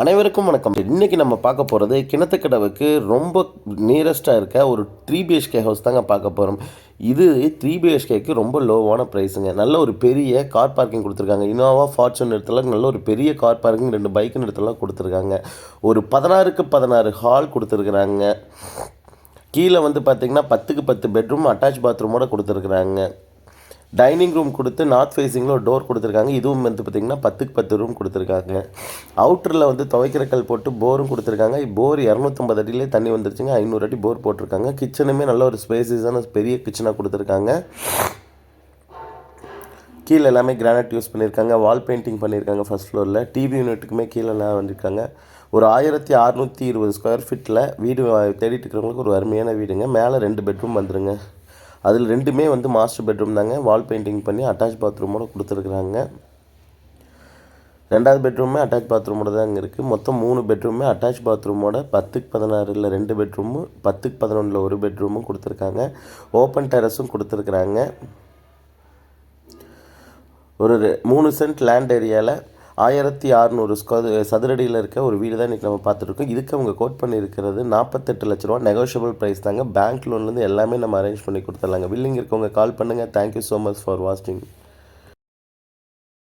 அனைவருக்கும் வணக்கம். இன்றைக்கி நம்ம பார்க்க போகிறது கிணத்துக்கடவுக்கு ரொம்ப நியரஸ்ட்டாக இருக்க ஒரு த்ரீ பிஹெச்கே ஹவுஸ் தாங்க பார்க்க போகிறோம் இது த்ரீ பிஹெச்கேக்கு ரொம்ப லோவான ப்ரைஸுங்க நல்ல ஒரு பெரிய கார் பார்க்கிங் கொடுத்துருக்காங்க. இனோவா ஃபார்ச்சூன் இடத்துல நல்ல ஒரு பெரிய கார் பார்க்கிங் ரெண்டு பைக்குன்னு இடத்துலாம் கொடுத்துருக்காங்க. ஒரு பதினாறுக்கு பதினாறு ஹால் கொடுத்துருக்குறாங்க. கீழே வந்து பார்த்திங்கன்னா பத்துக்கு பத்து பெட்ரூம் அட்டாச் பாத்ரூமோட கொடுத்துருக்குறாங்க. டைனிங் ரூம் கொடுத்து நார்த் ஃபேஸிங்கில் ஒரு டோர் கொடுத்துருக்காங்க. இதுவும் வந்து பார்த்திங்கன்னா பத்துக்கு பத்து ரூம் கொடுத்துருக்காங்க. அவுட்டரில் வந்து துவைக்கிற கல் போட்டு போரும் கொடுத்துருக்காங்க. போர் இரநூத்தம்பது அடியிலே தண்ணி வந்துருச்சுங்க. ஐநூறு அடி போர் போட்டிருக்காங்க. கிச்சனுமே நல்ல ஒரு ஸ்பேசிஸான பெரிய கிச்சனாக கொடுத்துருக்காங்க. கீழே எல்லாமே கிரானைட் யூஸ் பண்ணியிருக்காங்க வால் பெயிண்டிங் பண்ணியிருக்காங்க ஃபஸ்ட் ஃப்ளோரில் டிவி யூனிட்டுக்குமே கீழே எல்லாம் வந்திருக்காங்க. ஒரு ஆயிரத்தி அறநூற்றி இருபது ஸ்கொயர் ஃபீட்டில் வீடு தேடிட்டு இருக்கிறவங்களுக்கு ஒரு அருமையான வீடுங்க. மேலே ரெண்டு பெட்ரூம் வந்துருங்க. அதில் ரெண்டுமே வந்து மாஸ்டர் பெட்ரூம் தாங்க. வால் பெயிண்டிங் பண்ணி அட்டாச் பாத்ரூமோட கொடுத்துருக்குறாங்க. ரெண்டாவது பெட்ரூமே அட்டாச் பாத்ரூமோட தான் இருக்குது மொத்தம் மூணு பெட்ரூமே அட்டாச் பாத்ரூமோட பத்துக்கு பதினாறில் ரெண்டு பெட்ரூமும் பத்துக்கு பதினொன்றில் ஒரு பெட்ரூமும் கொடுத்துருக்காங்க. ஓப்பன் டெரஸும் கொடுத்துருக்குறாங்க. ஒரு ரெ- மூணு சென்ட் லேண்ட் ஏரியாவில் ஆயிரத்தி அறநூறு ஸ்கொயர் சதுரடியில் இருக்க ஒரு வீடு தான் இன்றைக்கி நம்ம பார்த்துருக்கோம் இதுக்கு அவங்க கோட் பண்ணியிருக்கிறது நாற்பத்தெட்டு லட்ச ரூபா நெகோஷியபிள் ப்ரைஸ் தாங்க. பேங்க் லோன்லேருந்து எல்லாமே நம்ம அரேஞ்ச் பண்ணி கொடுத்துடலாங்க. வில்லிங் இருக்கவங்க கால் பண்ணுங்கள் தேங்க்யூ ஸோ மச் ஃபார் வாட்சிங்